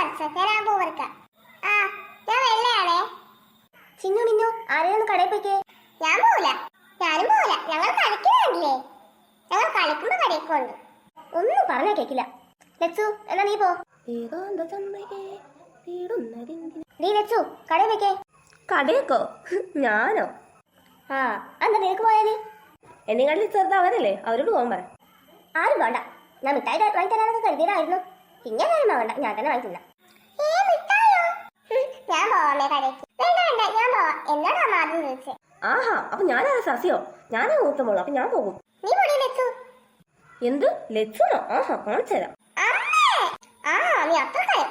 പറിച്ചോ ഞാൻ ആ ഞാൻ വെള്ളയാണേ. ചിന്നു മിന്നു ആരെയൊന്ന് കടയിൽ പോയിക്കേ? ഞാൻ പോവില്ല. ഞാനും പോവില്ല. ഞങ്ങൾ കളിക്കുന്നില്ലേ ഞങ്ങൾ കളിക്കുമ്പോ കടയിക്കുണ്ട് ഒന്നും പറഞ്ഞാ കേക്കില്ല. ലച്ചു എന്നാ നീ പോ. ഏകാന്ത ചന്ദ്രികേ തേടുന്നതെന്തിന് നീ ലച്ചു കടയിൽ പോയിക്കേ. കടയൊക്കോ? ഞാനോ? ആ എന്താ നിനക്ക് പോയാൽ എന്നെക്കാട്ടിൽ ചെറുത് അവരല്ലേ അവരോട് പോകാൻ പറ. ആരും വേണ്ട. ഞാൻ മിഠായി വാങ്ങി തരാനൊക്കെ കരുതിയതായിരുന്നു. പിന്നെ ഞാനും വേണ്ട. ഞാൻ തന്നെ വാങ്ങി തിന്നാം ഏ മിഠായോ ഹും, ഞാൻ പോവാമേ കടയ്ക്ക് വേണ്ട വേണ്ട ഞാൻ പോവാം. എന്നോടാ ആദ്യം ചോദിച്ചേ? ആഹാ അപ്പൊ ഞാനാ സസ്യോ? ഞാനാ മൂത്ത മോൾ അപ്പൊ ഞാൻ പോകും. നീ പൊടി വെച്ചു എന്ത്? ലച്ചുനോ? ആഹാ കാണിച്ചു തരാം. അമ്മേ! ആ നീ അത്ര കാര്യം.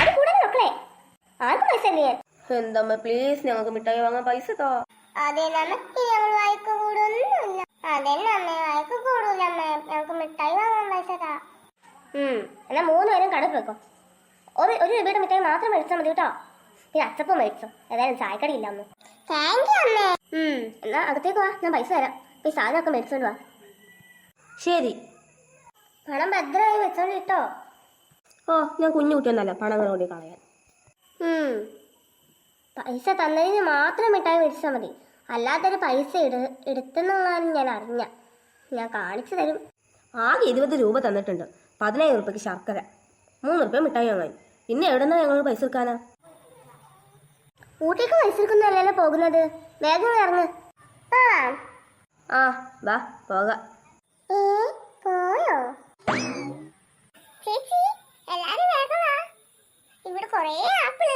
അത് കൂടെ മക്കളെ? ആർക്കും പൈസ ഇല്ലേ? എന്തമ്മ പ്ലീസ് ഞങ്ങൾക്ക് മിഠായി വാങ്ങാൻ പൈസ താ. അതെ നമുക്ക് ഞങ്ങൾ വായിക്ക് കൂടൊന്നുമില്ല അതെന്നെ അമ്മേ വായിക്ക് കൂടൂല അമ്മേ. ഞങ്ങൾക്ക് മിഠായി വാങ്ങാൻ പൈസ താ. എന്നാ മൂന്ന് പേരും കടയിൽ പോയിക്കോ. ഒരു ഒരു രൂപയുടെ മിഠായി മാത്രം മേടിച്ചാൽ മതി കേട്ടോ. പിന്നെ അച്ചപ്പം മേടിച്ചോ. ഏതായാലും ചായക്കടി ഇല്ല അന്ന് താങ്ക് യു അമ്മേ. ഉം എന്നാ അകത്തേക്ക് വാ. ഞാൻ പൈസ തരാം. ഈ സാധനമൊക്കെ മേടിച്ചോണ്ട് വാ. ശരി. പണം ഭദ്രമായി വെച്ചോണ്ട് കിട്ടോ ഓ ഞാൻ കുഞ്ഞു കുട്ടിയൊന്നല്ല. പണം കൂടി കളയാൻ. ഉം. പൈസ തന്നതിന് മാത്രം മിഠായി മേടിച്ചാൽ മതി. അല്ലാത്തൊരു പൈസ എടു എടുത്തെന്നുള്ളതാണ് ഞാൻ അറിഞ്ഞ. ഞാൻ കാണിച്ചു തരും. ആകെ ഇരുപത് രൂപ തന്നിട്ടുണ്ട്. പതിനായിരം ഉറുപ്പ്യക്ക് ശർക്കര. മൂന്ന് ഉറുപ്പ്യ മിഠായി വാങ്ങാൻ. പിന്നെ എവിടെന്നാ ഞങ്ങൾ പൈസ എടുക്കാനാ ഊട്ടിക്ക് പൈസ എടുക്കുന്നതല്ലല്ലോ പോകുന്നത്? വേഗം ഇറങ്ങ്. ആ. വാ പോകാം. പോയോ? ചേച്ചി എല്ലാരും വേഗം വാ ഇവിടെ കൊറേ ആപ്പിൾ.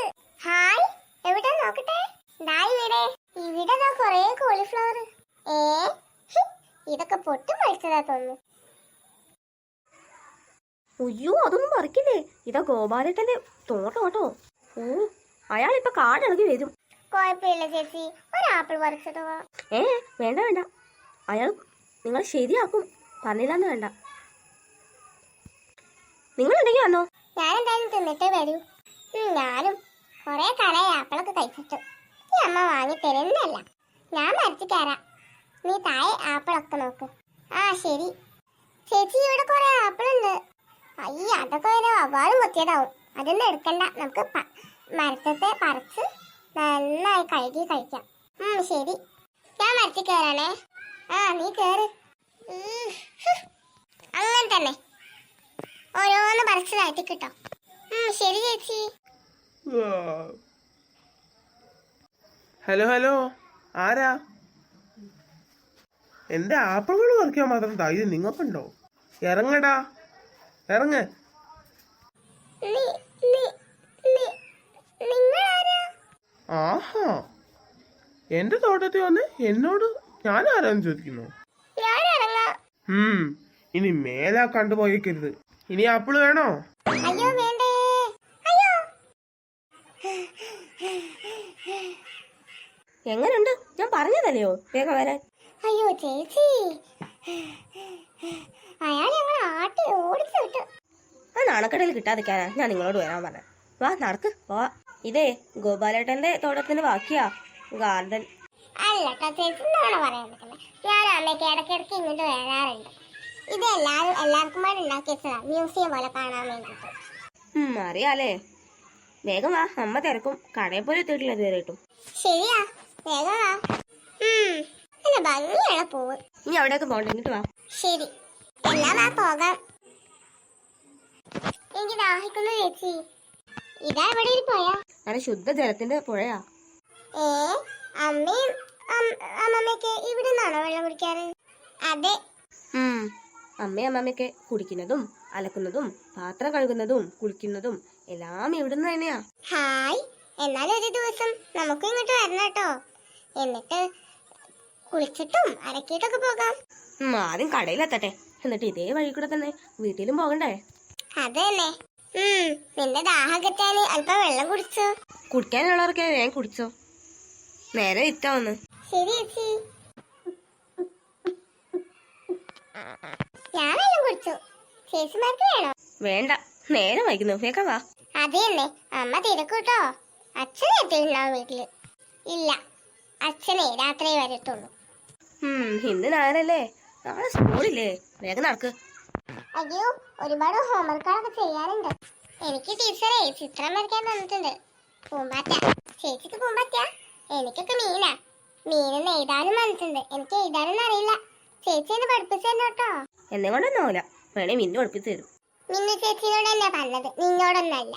ഹായ് എവിടെ നോക്കട്ടെ? ദാ ഇവിടെ. ഇവിടെ ദാ കൊറേ കോളിഫ്ലവർ. ഏ ഇതൊക്കെ പൊട്ടി മരിച്ചതാ തോന്നുന്നു. അയ്യോ അതൊന്നും മറിക്കില്ലേ ഇതാ ഗോപാലേട്ടന്റെ തോട്ടം കേട്ടോ. ഓ അയാൾ ഇപ്പൊ കാടിളകി വരും. കുഴപ്പമില്ല ചേച്ചി ഒരു ആപ്പിൾ പറിച്ചിട്ട് ഏ വേണ്ട വേണ്ട. അയാൾ നിങ്ങൾ ശരിയാക്കും. പറഞ്ഞില്ലാന്ന് വേണ്ട. നിങ്ങൾ ഉണ്ടെങ്കിൽ വന്നോ? ഞാൻ എന്തായാലും തിന്നിട്ടേ വരൂ. ഞാനും കുറെ കടയായി ആപ്പിളൊക്കെ കഴിച്ചിട്ടു. ഈ അമ്മ വാങ്ങി തരുന്നല്ല ഞാൻ മരിച്ചു കയറാം നീ താഴെ ആപ്പിളൊക്കെ നോക്ക്. ആ ശരി. ചേച്ചി ഇവിടെ കുറെ ആപ്പിളുണ്ട്. അയ്യ അതൊക്കെ ഒരു വവ്വാലും മുത്തിയതാവും അതൊന്നും എടുക്കണ്ട. നമുക്ക് മരത്തത്തെ പറിച്ച് നന്നായി കഴുകി കഴിക്കാം. ശരി. ഞാൻ മരത്തിൽ കയറാണേ ആ നീ കയറ്. അങ്ങനെ തന്നെ. ഓരോന്ന് പറിച്ച് താഴ്ത്തി കിട്ടോ. ശരി ചേച്ചി. Hello hello. ആരാ? എന്റെ ആപ്പിളുകൾ പറിക്കാൻ മാത്രം തൈര് നിങ്ങൾക്കുണ്ടോ ഇറങ്ങടാ. ഇറങ്ങ്. ആഹാ. എന്റെ തോട്ടത്തിൽ വന്ന് എന്നോട് ഞാൻ ആരാന്ന് ചോദിക്കുന്നു ഇനി മേലാ കണ്ടുപോയേക്കരുത്. ഇനി ആപ്പിൾ വേണോ? അയ്യോ വേണ്ടേ. അയ്യോ. എങ്ങനെയുണ്ട് ഞാൻ പറഞ്ഞതല്ലയോ വേഗം വരാൻ. അയ്യോ ചേച്ചി. അയാൾ ഞങ്ങൾ ആട്ടി ഓടിച്ചു വിട്ടു. ആ നാണക്കടയിൽ കിട്ടാതിരിക്കാനാ ഞാൻ നിങ്ങളോട് വരാൻ പറഞ്ഞത് വാ നടക്ക് വാ. ഇതേ ഗോപാലേട്ടന്റെ തോട്ടത്തിന്റെ ബാക്കിയാ ഗാർഡൻ. അല്ല ചേച്ചി പറയാൻ ഞാൻ അമ്മയ്ക്ക് ഇടയ്ക്കിടയ്ക്ക് ഇങ്ങോട്ട് വരാറുണ്ട്. ഇത് എല്ലാവരും എല്ലാവർക്കും കൂടെ ഉണ്ടാക്കി വെച്ചതാ മ്യൂസിയം പോലെ കാണാൻ വേണ്ടിട്ട് അറിയാലേ. വേഗം വാ അമ്മ തിരക്കും. കടയിൽ പോലും എത്തിയിട്ടില്ല ഇതുവരെ കിട്ടും ശരിയാ വേഗം വാ. നല്ല ഭംഗിയുള്ള പൂവ്? ഇനി അവിടെയൊക്കെ പോകണ്ട എന്നിട്ട് വാ. ശരി. എന്നാ വാ പോകാം. എനിക്ക് ദാഹിക്കുന്നു ചേച്ചി. ഇതാ ഇവിടെ ഒരു പോയാ നല്ല ശുദ്ധജലത്തിന്റെ പുഴയാ. ഏ അമ്മയും അമ്മമ്മയൊക്കെ ഇവിടെ നിന്നാണോ വെള്ളം കുടിക്കാറ്? അതെ. അമ്മയും അമ്മമ്മയൊക്കെ കുടിക്കുന്നതും അലക്കുന്നതും പാത്രം കഴുകുന്നതും കുളിക്കുന്നതും എല്ലാം ഇവിടുന്ന് തന്നെയാ. ഹായ്. എന്നാലും ഒരു ദിവസം നമുക്ക് ഇങ്ങോട്ട് വരണം കേട്ടോ. എന്നിട്ട് കുളിച്ചിട്ടും അലക്കിയിട്ടൊക്കെ പോകാം. ആദ്യം കടയിലെത്തട്ടെ. എന്നിട്ട് ഇതേ വഴി കൂടെ തന്നെ വീട്ടിലും പോകണ്ടേ? അതല്ലേ തന്നെ ദാഹം നിന്റെ ദാഹകറ്റാന് അല്പം വെള്ളം കുടിച്ചു. കുടിക്കാനുള്ളവർക്ക് ഞാൻ കുടിച്ചോ. നേരെ വിറ്റാ ശരി ചേച്ചി. ഞാൻ വെള്ളം കുടിച്ചു. ചേച്ചിമാർക്ക് വേണോ? വേണ്ട നേരെ വൈകുന്നു വേഗം വാ. അമ്മ തിരക്കൂട്ടോ. അച്ഛൻ എത്തിയിട്ടുണ്ടാവും വീട്ടിൽ. ഇല്ല അച്ഛനെ രാത്രി വരത്തുള്ളൂ. ഇന്ന് ഞായറല്ലേ നാളെ സ്കൂളില്ലേ? വേഗം നടക്ക്. അയ്യോ ഒരുപാട് ഹോംവർക്കുകളൊക്കെ ചെയ്യാനുണ്ട്. എനിക്ക് ടീച്ചറെ ചിത്രം വരയ്ക്കാൻ തന്നിട്ടുണ്ട്. പൂമ്പാറ്റ. ചേച്ചിക്ക് പൂമ്പാറ്റ എനിക്കൊക്കെ മീനാ. മീനെന്ന് എഴുതാനും വന്നിട്ടുണ്ട്. എനിക്ക് എഴുതാനൊന്നും അറിയില്ല. ചേച്ചി എന്നെ പഠിപ്പിച്ചു തന്നെ കേട്ടോ എന്നെ കൊണ്ടൊന്നുമില്ല വേണേ മിന്നു പഠിപ്പിച്ചു തരും. മിന്നു ചേച്ചിയോട് തന്നെ പറഞ്ഞത്. നിന്നോടൊന്നല്ല.